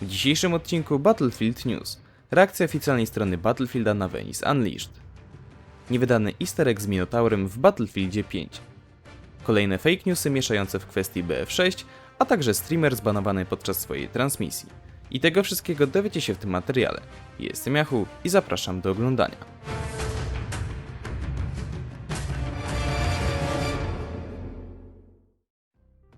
W dzisiejszym odcinku Battlefield News. Reakcja oficjalnej strony Battlefielda na Venice Unleashed. Niewydany easter egg z Minotaurem w Battlefieldzie 5. Kolejne fake newsy mieszające w kwestii BF6, a także streamer zbanowany podczas swojej transmisji. I tego wszystkiego dowiecie się w tym materiale. Jestem Yahoo i zapraszam do oglądania.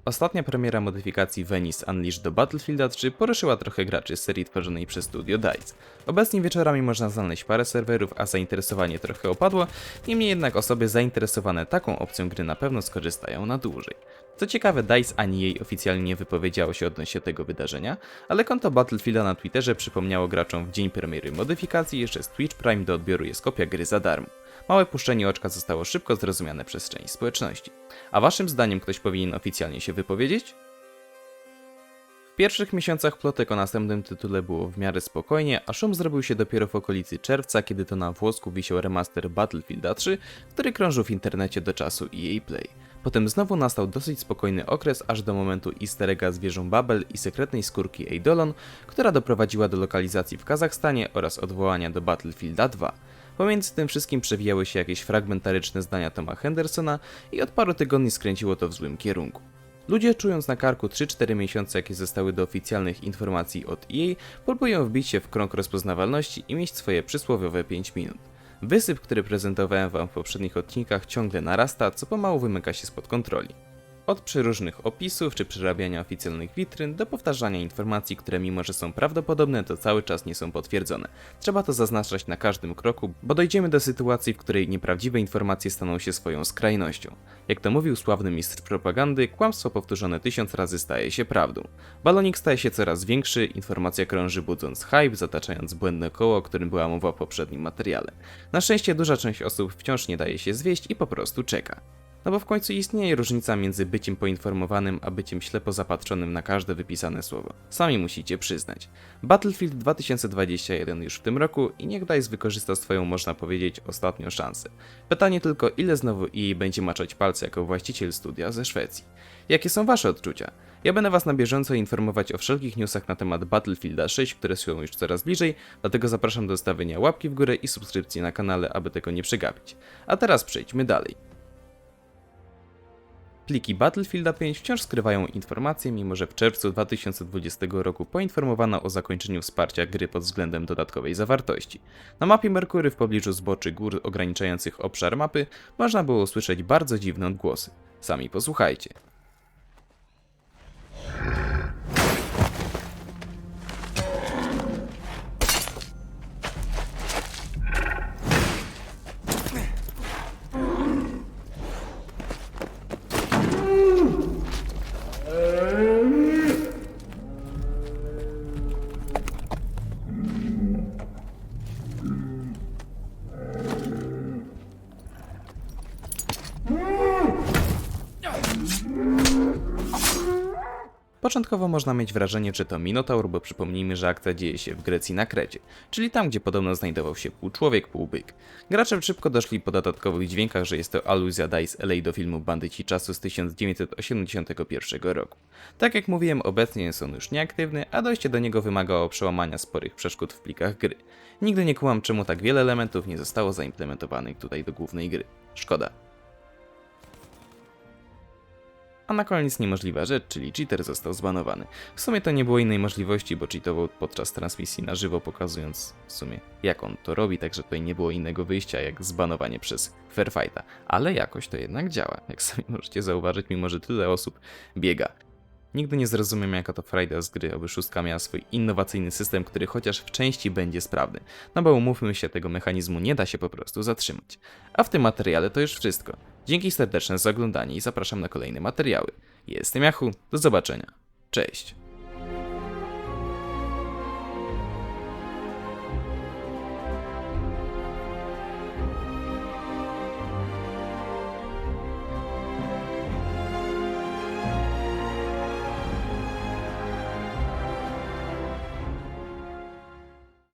Ostatnia premiera modyfikacji Venice Unleashed do Battlefielda 3 poruszyła trochę graczy z serii tworzonej przez studio DICE. Obecnie wieczorami można znaleźć parę serwerów, a zainteresowanie trochę opadło, niemniej jednak osoby zainteresowane taką opcją gry na pewno skorzystają na dłużej. Co ciekawe, DICE ani jej oficjalnie nie wypowiedziało się odnośnie tego wydarzenia, ale konto Battlefielda na Twitterze przypomniało graczom w dzień premiery modyfikacji, że z Twitch Prime do odbioru jest kopia gry za darmo. Małe puszczenie oczka zostało szybko zrozumiane przez część społeczności. A waszym zdaniem ktoś powinien oficjalnie się wypowiedzieć? W pierwszych miesiącach plotek o następnym tytule było w miarę spokojnie, a szum zrobił się dopiero w okolicy czerwca, kiedy to na włosku wisiał remaster Battlefielda 3, który krążył w internecie do czasu EA Play. Potem znowu nastał dosyć spokojny okres, aż do momentu easter z wieżą Babel i sekretnej skórki Eidolon, która doprowadziła do lokalizacji w Kazachstanie oraz odwołania do Battlefielda 2. Pomiędzy tym wszystkim przewijały się jakieś fragmentaryczne zdania Toma Hendersona i od paru tygodni skręciło to w złym kierunku. Ludzie, czując na karku 3-4 miesiące, jakie zostały do oficjalnych informacji od EA, próbują wbić się w krąg rozpoznawalności i mieć swoje przysłowiowe 5 minut. Wysyp, który prezentowałem Wam w poprzednich odcinkach, ciągle narasta, co pomału wymyka się spod kontroli. Od przeróżnych opisów czy przerabiania oficjalnych witryn do powtarzania informacji, które mimo że są prawdopodobne, to cały czas nie są potwierdzone. Trzeba to zaznaczać na każdym kroku, bo dojdziemy do sytuacji, w której nieprawdziwe informacje staną się swoją skrajnością. Jak to mówił sławny mistrz propagandy, kłamstwo powtórzone tysiąc razy staje się prawdą. Balonik staje się coraz większy, informacja krąży budząc hype, zataczając błędne koło, o którym była mowa w poprzednim materiale. Na szczęście duża część osób wciąż nie daje się zwieść i po prostu czeka. No bo w końcu istnieje różnica między byciem poinformowanym, a byciem ślepo zapatrzonym na każde wypisane słowo. Sami musicie przyznać. Battlefield 2021 już w tym roku i niech DICE wykorzysta swoją, można powiedzieć, ostatnią szansę. Pytanie tylko, ile znowu EA będzie maczać palce jako właściciel studia ze Szwecji. Jakie są wasze odczucia? Ja będę was na bieżąco informować o wszelkich newsach na temat Battlefielda 6, które są już coraz bliżej, dlatego zapraszam do zostawienia łapki w górę i subskrypcji na kanale, aby tego nie przegapić. A teraz przejdźmy dalej. Pliki Battlefielda 5 wciąż skrywają informacje, mimo że w czerwcu 2020 roku poinformowano o zakończeniu wsparcia gry pod względem dodatkowej zawartości. Na mapie Merkury w pobliżu zboczy gór ograniczających obszar mapy można było usłyszeć bardzo dziwne odgłosy. Sami posłuchajcie. Początkowo można mieć wrażenie, że to Minotaur, bo przypomnijmy, że akcja dzieje się w Grecji na Krecie, czyli tam, gdzie podobno znajdował się pół człowiek, pół byk. Gracze szybko doszli po dodatkowych dźwiękach, że jest to aluzja Dice LA do filmu Bandyci Czasu z 1981 roku. Tak jak mówiłem, obecnie jest on już nieaktywny, a dojście do niego wymagało przełamania sporych przeszkód w plikach gry. Nigdy nie kumam, czemu tak wiele elementów nie zostało zaimplementowanych tutaj do głównej gry. Szkoda. A na koniec niemożliwa rzecz, czyli cheater został zbanowany. W sumie to nie było innej możliwości, bo cheatował podczas transmisji na żywo, pokazując w sumie jak on to robi, także tutaj nie było innego wyjścia jak zbanowanie przez Fairfighta. Ale jakoś to jednak działa, jak sami możecie zauważyć, mimo że tyle osób biega. Nigdy nie zrozumiem jaka to frajda z gry, aby szóstka miała swój innowacyjny system, który chociaż w części będzie sprawny. No bo umówmy się, tego mechanizmu nie da się po prostu zatrzymać. A w tym materiale to już wszystko. Dzięki serdeczne za oglądanie i zapraszam na kolejne materiały. Jestem Yahoo, do zobaczenia. Cześć.